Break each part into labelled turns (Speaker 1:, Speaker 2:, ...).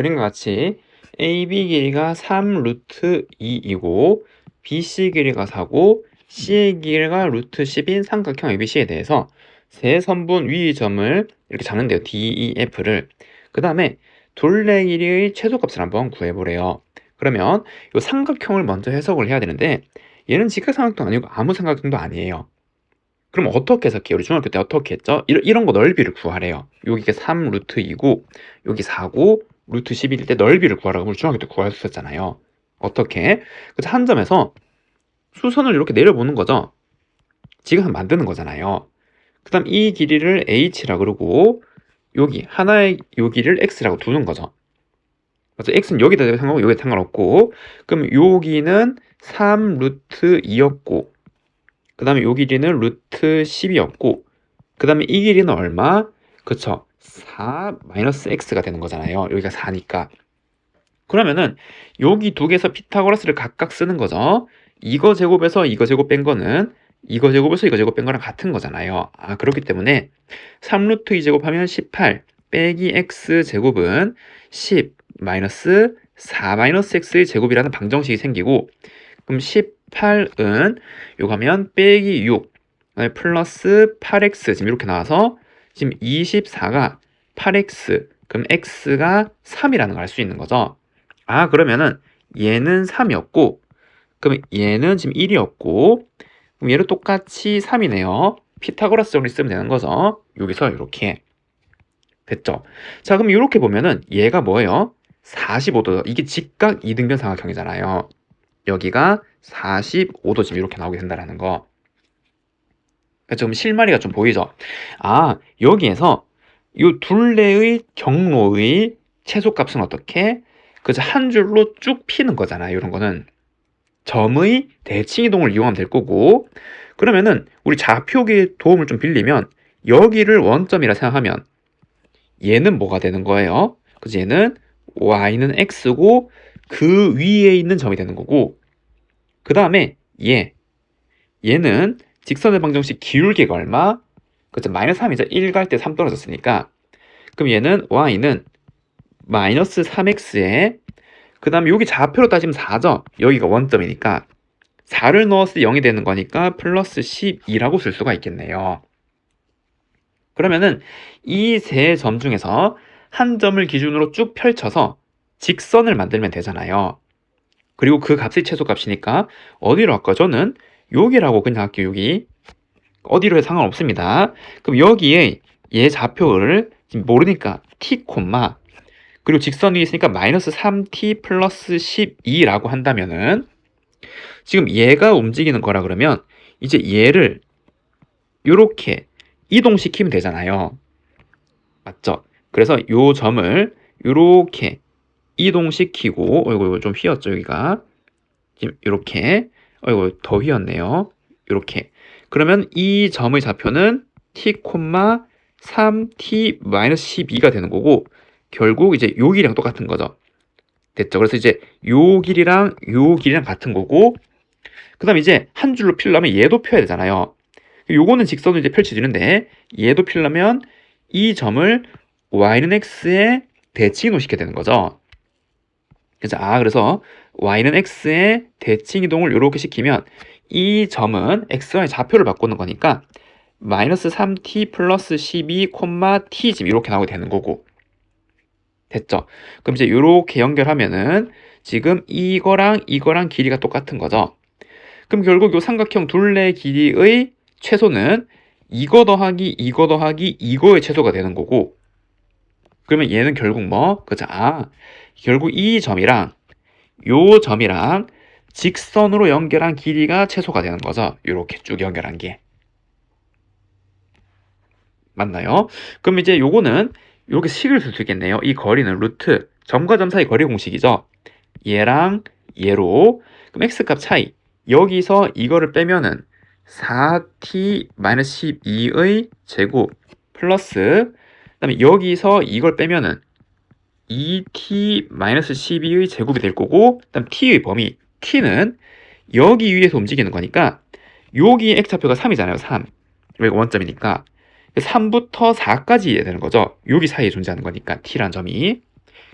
Speaker 1: 그림과 같이 AB 길이가 3 루트 2이고 BC 길이가 4고 C의 길이가 루트 10인 삼각형 ABC에 대해서 세 선분 위 점을 이렇게 잡는데요. DEF를. 그 다음에 둘레 길이의 최소값을 한번 구해보래요. 그러면 이 삼각형을 먼저 해석을 해야 되는데 얘는 직각삼각형도 아니고 아무 삼각형도 아니에요. 그럼 어떻게 해석해요? 우리 중학교 때 어떻게 했죠? 이런, 이런 거 넓이를 구하래요. 여기가 3 루트 2고 여기 4고 루트 11일 때 넓이를 구하라고 우리 중학교 때 있었잖아요. 어떻게? 그래서 한 점에서 수선을 이렇게 내려보는 거죠. 지금 만드는 거잖아요. 그 다음 이 길이를 h라 그러고 여기 하나의 여기를 x라고 두는 거죠. 그래서 x는 여기다 상관없고 여기다 상관없고 그럼 여기는 3 루트 2였고 그 다음에 요 길이는 루트 10이었고 그 다음에 이 길이는 얼마? 그쵸 4 마이너스 x가 되는 거잖아요. 여기가 4니까. 그러면은 여기 두 개에서 피타고라스를 각각 쓰는 거죠. 이거 제곱에서 이거 제곱 뺀 거는 이거 제곱에서 이거 제곱 뺀 거랑 같은 거잖아요. 아 그렇기 때문에 3루트 2제곱 하면 18 빼기 x 제곱은 10 마이너스 4 마이너스 x의 제곱이라는 방정식이 생기고 그럼 18은 요거 하면 빼기 6 플러스 8x 지금 이렇게 나와서 지금 24가 8x 그럼 x가 3이라는 걸 알 수 있는 거죠? 아 그러면은 얘는 3이었고 그럼 얘는 지금 1이었고 그럼 얘도 똑같이 3이네요. 피타고라스 정리 쓰면 되는 거죠? 여기서 이렇게. 됐죠? 자 그럼 이렇게 보면은 얘가 뭐예요? 45도. 이게 직각 이등변 삼각형이잖아요. 여기가 45도 지금 이렇게 나오게 된다는 거. 좀 실마리가 좀 보이죠? 아, 여기에서 이 둘레의 경로의 최소값은 어떻게? 그저 한 줄로 쭉 피는 거잖아요. 이런 거는 점의 대칭 이동을 이용하면 될 거고 그러면은 우리 좌표기의 도움을 좀 빌리면 여기를 원점이라 생각하면 얘는 뭐가 되는 거예요? 그래서 얘는 y는 x고 그 위에 있는 점이 되는 거고 그 다음에 얘 얘는 직선의 방정식 기울기가 얼마? 그죠 마이너스 3이죠 1 갈 때 3 떨어졌으니까 그럼 얘는 y는 마이너스 3x에 그 다음에 여기 좌표로 따지면 4죠 여기가 원점이니까 4를 넣었을 때 0이 되는 거니까 플러스 12라고 쓸 수가 있겠네요 그러면은 이 세 점 중에서 한 점을 기준으로 쭉 펼쳐서 직선을 만들면 되잖아요. 그리고 그 값이 최소값이니까 어디로 할까? 저는 여기라고 그냥 할게요. 여기. 어디로 해 상관없습니다. 그럼 여기에 얘 좌표를 지금 모르니까 t, 그리고 직선이 있으니까 마이너스 3t 플러스 12라고 한다면은 지금 얘가 움직이는 거라 그러면 이제 얘를 이렇게 이동시키면 되잖아요. 맞죠? 그래서 요 점을 이렇게 이동시키고 어이구 이거 좀 휘었죠 여기가 이렇게 어이구 더 휘었네요. 이렇게. 그러면 이 점의 좌표는 t, 3t-12가 되는 거고 결국 이제 요 길이랑 똑같은 거죠. 됐죠? 그래서 이제 요 길이랑 요 길이랑 같은 거고 그 다음 이제 한 줄로 필려면 얘도 펴야 되잖아요. 요거는 직선으로 이제 펼쳐지는데 얘도 필려면 이 점을 y는 x에 대칭 이동시켜야 되는 거죠. 그래서 아 그래서 y는 x의 대칭 이동을 이렇게 시키면 이 점은 xy 좌표를 바꾸는 거니까 마이너스 3t 플러스 12, t 지금 이렇게 나오게 되는 거고 됐죠? 그럼 이제 이렇게 연결하면은 지금 이거랑 이거랑 길이가 똑같은 거죠. 그럼 결국 이 삼각형 둘레 길이의 최소는 이거 더하기 이거 더하기 이거의 최소가 되는 거고 그러면 얘는 결국 뭐? 그죠? 아, 결국 이 점이랑 요 점이랑 직선으로 연결한 길이가 최소가 되는 거죠. 이렇게 쭉 연결한 게. 맞나요? 그럼 이제 요거는 이렇게 식을 쓸 수 있겠네요. 이 거리는 루트 점과 점 사이 거리 공식이죠. 얘랑 얘로 그럼 x값 차이 여기서 이거를 빼면은 4t-12의 제곱 플러스 그다음에 여기서 이걸 빼면은 2t-12의 제곱이 될 거고 그다음 t의 범위 t는 여기 위에서 움직이는 거니까 여기 x좌표가 3이잖아요. 3. 여기가 원점이니까 3부터 4까지 되는 거죠. 여기 사이에 존재하는 거니까 t란 점이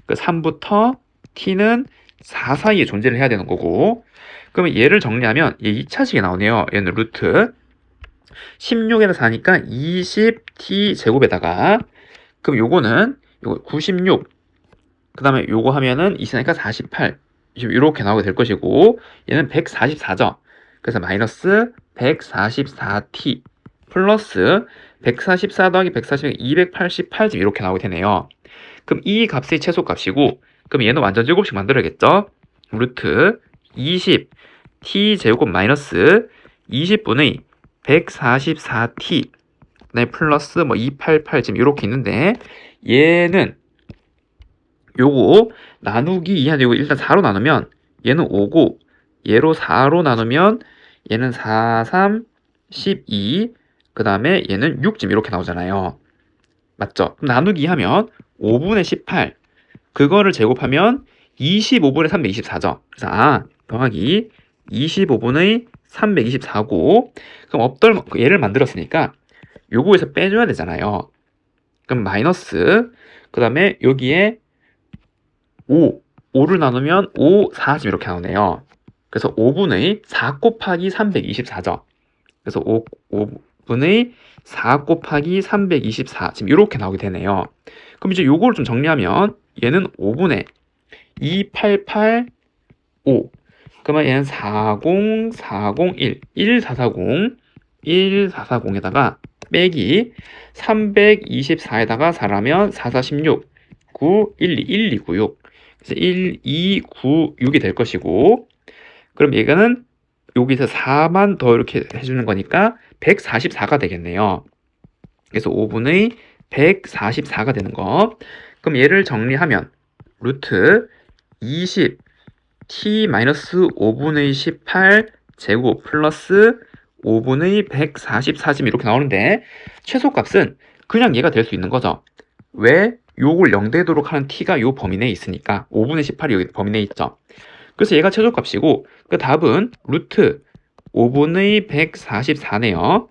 Speaker 1: 그 3부터 t는 4 사이에 존재를 해야 되는 거고 그러면 얘를 정리하면 얘 2차식이 나오네요. 얘는 루트 16에다 4니까 20t 제곱에다가 그럼 요거는 요거 96 그 다음에 요거 하면은 2니까 48 이렇게 나오게 될 것이고 얘는 144죠. 그래서 마이너스 144t 플러스 144 더하기 140, 288 지금 이렇게 나오게 되네요. 그럼 이 값의 최소값이고 그럼 얘는 완전 제곱식 만들어야겠죠? 루트 20 t 제곱 마이너스 20분의 144t 네, 플러스 뭐 288 지금 이렇게 있는데 얘는 요거 나누기 이하 되고 일단 4로 나누면 얘는 5고 얘로 4로 나누면 얘는 4, 3, 12, 그 다음에 얘는 6 지금 이렇게 나오잖아요. 맞죠? 그럼 나누기 하면 5분의 18 그거를 제곱하면 25분의 324죠. 그래서 아 더하기 25분의 324고 그럼 업덜 얘를 만들었으니까 요거에서 빼줘야 되잖아요. 그럼 마이너스 그 다음에 여기에 5 5를 나누면 5, 4 지금 이렇게 나오네요. 그래서 5분의 4 곱하기 324죠. 그래서 5, 5분의 4 곱하기 324 지금 이렇게 나오게 되네요. 그럼 이제 요거를 좀 정리하면 얘는 5분의 2885 그러면 얘는 40401 1440 1440에다가 빼기 324에다가 4라면 4416 9 12 1296 그래서 1296이 될 것이고 그럼 얘가는 여기서 4만 더 이렇게 해주는 거니까 144가 되겠네요. 그래서 5분의 144가 되는 거. 그럼 얘를 정리하면 루트 20 t 마이너스 5분의 18 제곱 플러스 5분의 144 지금 이렇게 나오는데 최소값은 그냥 얘가 될 수 있는 거죠. 왜? 요걸 0되도록 하는 t가 요 범위 내에 있으니까 5분의 18이 여기 범위 내에 있죠. 그래서 얘가 최소값이고 그 답은 루트 5분의 144네요.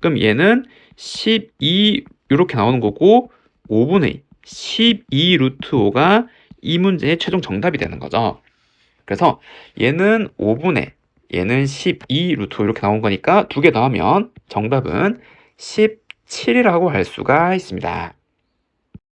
Speaker 1: 그럼 얘는 12 이렇게 나오는 거고 5분의 12 루트 5가 이 문제의 최종 정답이 되는 거죠. 그래서 얘는 5분의 얘는 12 루트 5 이렇게 나온 거니까 두 개 더하면 정답은 17이라고 할 수가 있습니다.